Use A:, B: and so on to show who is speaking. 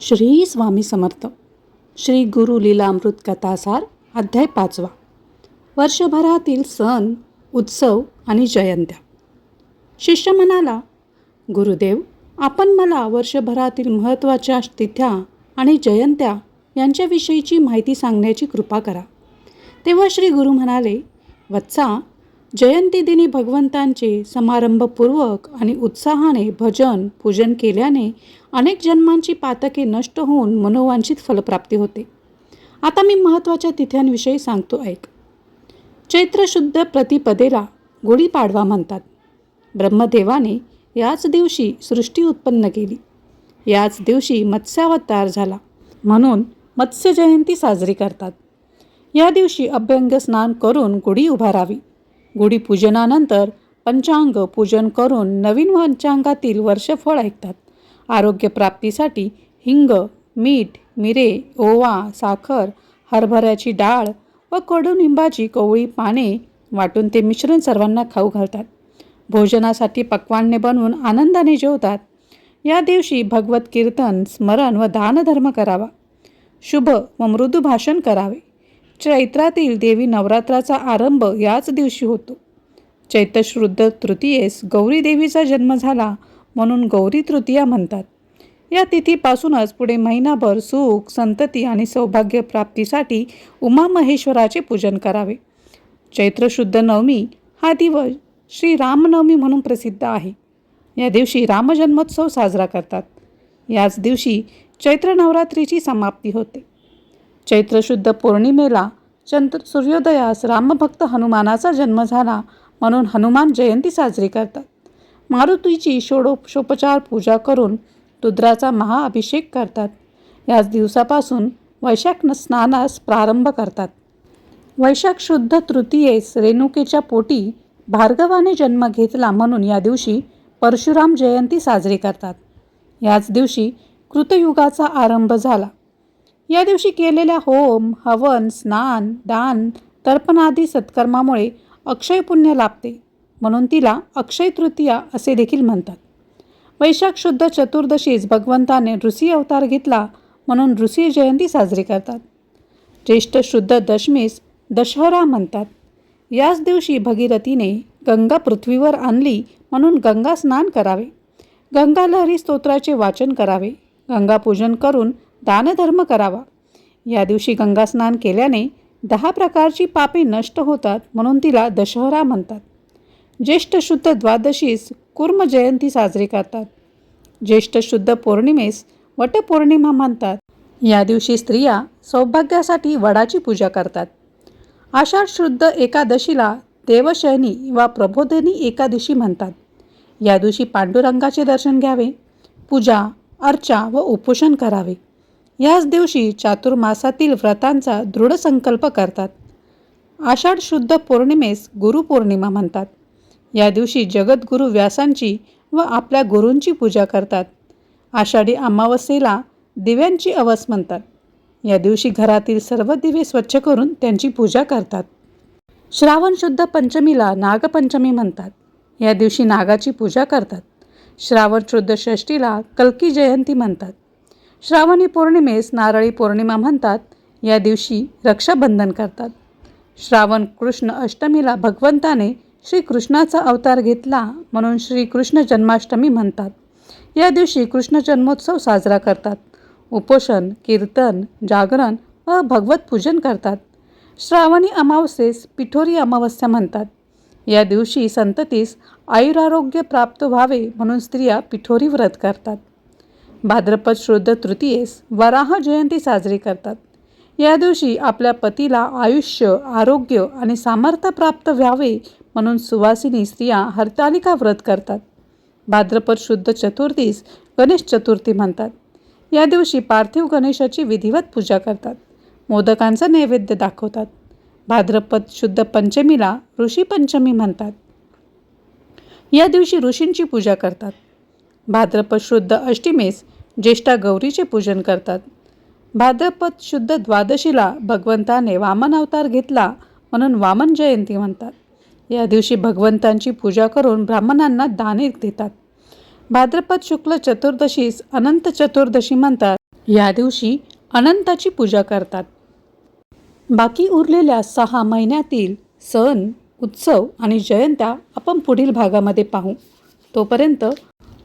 A: श्री स्वामी समर्थ. श्री गुरु लीलामृत कथासार अध्याय पाचवा. वर्षभरातील सण उत्सव आणि जयंत्या. शिष्य म्हणाला गुरुदेव आपण मला वर्षभरातील महत्त्वाच्या तिथ्या आणि जयंत्या यांच्याविषयीची माहिती सांगण्याची कृपा करा. तेव्हा श्री गुरु म्हणाले वत्सा जयंतीदिनी भगवंतांचे समारंभपूर्वक आणि उत्साहाने भजन पूजन केल्याने अनेक जन्मांची पातके नष्ट होऊन मनोवांछित फलप्राप्ती होते. आता मी महत्त्वाच्या तिथ्यांविषयी सांगतो ऐक. चैत्र शुद्ध प्रतिपदेला गुढीपाडवा म्हणतात. ब्रह्मदेवाने याच दिवशी सृष्टी उत्पन्न केली. याच दिवशी मत्स्यावतार झाला. म्हणून मत्स्य जयंती साजरी करतात. या दिवशी अभ्यंग स्नान करून गुढी उभारावी. गुढीपूजनानंतर पंचांग पूजन करून नवीन पंचांगातील वर्षफळ ऐकतात. आरोग्यप्राप्तीसाठी हिंग मीठ मिरे ओवा साखर हरभऱ्याची डाळ व कडुनिंबाची कोवळी पाने वाटून ते मिश्रण सर्वांना खाऊ घालतात. भोजनासाठी पक्वान्ने बनवून आनंदाने जेवतात. या दिवशी भगवत कीर्तन स्मरण व दानधर्म करावा. शुभ व मृदू भाषण करावे. चैत्रातील देवी नवरात्राचा आरंभ याच दिवशी होतो. चैत्रशुद्ध तृतीयेस गौरी देवीचा जन्म झाला म्हणून गौरी तृतीया म्हणतात. या तिथीपासूनच पुढे महिनाभर सुख संतती आणि सौभाग्य प्राप्तीसाठी उमा महेश्वराचे पूजन करावे. चैत्रशुद्ध नवमी हा दिवस श्री रामनवमी म्हणून प्रसिद्ध आहे. या दिवशी रामजन्मोत्सव साजरा करतात. याच दिवशी चैत्र नवरात्रीची समाप्ती होते. चैत्रशुद्ध पौर्णिमेला चंद्र सूर्योदयास रामभक्त हनुमानाचा जन्म झाला म्हणून हनुमान जयंती साजरी करतात. मारुतीची षोडोपशोपचार पूजा करून रुद्राचा महाअभिषेक करतात. याच दिवसापासून वैशाख स्नानास प्रारंभ करतात. वैशाख शुद्ध तृतीयेस रेणुकेच्या पोटी भार्गवाने जन्म घेतला म्हणून या दिवशी परशुराम जयंती साजरी करतात. याच दिवशी कृतयुगाचा आरंभ झाला. या दिवशी केलेल्या होम हवन स्नान दान तर्पणादी सत्कर्मामुळे अक्षय पुण्य लाभते म्हणून तिला अक्षय तृतीया असे देखील म्हणतात. वैशाख शुद्ध चतुर्दशीस भगवंताने ऋषी अवतार घेतला म्हणून ऋषी जयंती साजरी करतात. ज्येष्ठ शुद्ध दशमीस दशहरा म्हणतात. याच दिवशी भगीरथीने गंगा पृथ्वीवर आणली म्हणून गंगा स्नान करावे. गंगा लहरी स्तोत्राचे वाचन करावे. गंगापूजन करून दानधर्म करावा. या दिवशी गंगास्नान केल्याने दहा प्रकारची पापे नष्ट होतात म्हणून तिला दशहरा म्हणतात. ज्येष्ठ शुद्ध द्वादशीस कुर्म जयंती साजरी करतात. ज्येष्ठ शुद्ध पौर्णिमेस वटपौर्णिमा म्हणतात. या दिवशी स्त्रिया सौभाग्यासाठी वडाची पूजा करतात. आषाढ शुद्ध एकादशीला देवशयनी वा प्रबोधनी एकादशी म्हणतात. या दिवशी पांडुरंगाचे दर्शन घ्यावे. पूजा अर्चा व उपोषण करावे. याच दिवशी चातुर्मासातील व्रतांचा दृढ संकल्प करतात. आषाढ शुद्ध पौर्णिमेस गुरुपौर्णिमा म्हणतात. या दिवशी जगद्गुरू व्यासांची व आपल्या गुरूंची पूजा करतात. आषाढी अमावस्येला दिव्यांची अवस म्हणतात. या दिवशी घरातील सर्व दिवे स्वच्छ करून त्यांची पूजा करतात. श्रावण शुद्ध पंचमीला नागपंचमी म्हणतात. या दिवशी नागाची पूजा करतात. श्रावण शुद्ध षष्टीला कल्की जयंती म्हणतात. श्रावणी पौर्णिमेस नारळी पौर्णिमा म्हणतात या दिवशी रक्षाबंधन करतात. श्रावण कृष्ण अष्टमीला भगवंताने श्रीकृष्णाचा अवतार घेतला म्हणून श्रीकृष्ण जन्माष्टमी म्हणतात. या दिवशी कृष्ण जन्मोत्सव साजरा करतात. उपोषण कीर्तन जागरण व भगवत पूजन करतात. श्रावणी अमावस्येस पिठोरी अमावस्या म्हणतात. या दिवशी संततीस आयुरारोग्य प्राप्त व्हावे म्हणून स्त्रिया पिठोरी व्रत करतात. भाद्रपद शुद्ध तृतीयेस वराह जयंती साजरी करतात. या दिवशी आपल्या पतीला आयुष्य आरोग्य आणि सामर्थ्य प्राप्त व्हावे म्हणून सुवासिनी स्त्रिया हरतालिका व्रत करतात. भाद्रपद शुद्ध चतुर्थीस गणेश चतुर्थी म्हणतात. या दिवशी पार्थिव गणेशाची विधिवत पूजा करतात. मोदकांचा नैवेद्य दाखवतात. भाद्रपद शुद्ध पंचमीला ऋषी पंचमी म्हणतात. या दिवशी ऋषींची पूजा करतात. भाद्रपद शुद्ध अष्टमीस ज्येष्ठा गौरीचे पूजन करतात. भाद्रपद शुद्ध द्वादशीला भगवंताने वामन अवतार घेतला म्हणून वामन जयंती म्हणतात. या दिवशी भगवंतांची पूजा करून ब्राह्मणांना दाने देतात. भाद्रपद शुक्ल चतुर्दशीस अनंत चतुर्दशी म्हणतात. या दिवशी अनंताची पूजा करतात. बाकी उरलेल्या सहा महिन्यातील सण उत्सव आणि जयंत्या आपण पुढील भागामध्ये पाहू. तोपर्यंत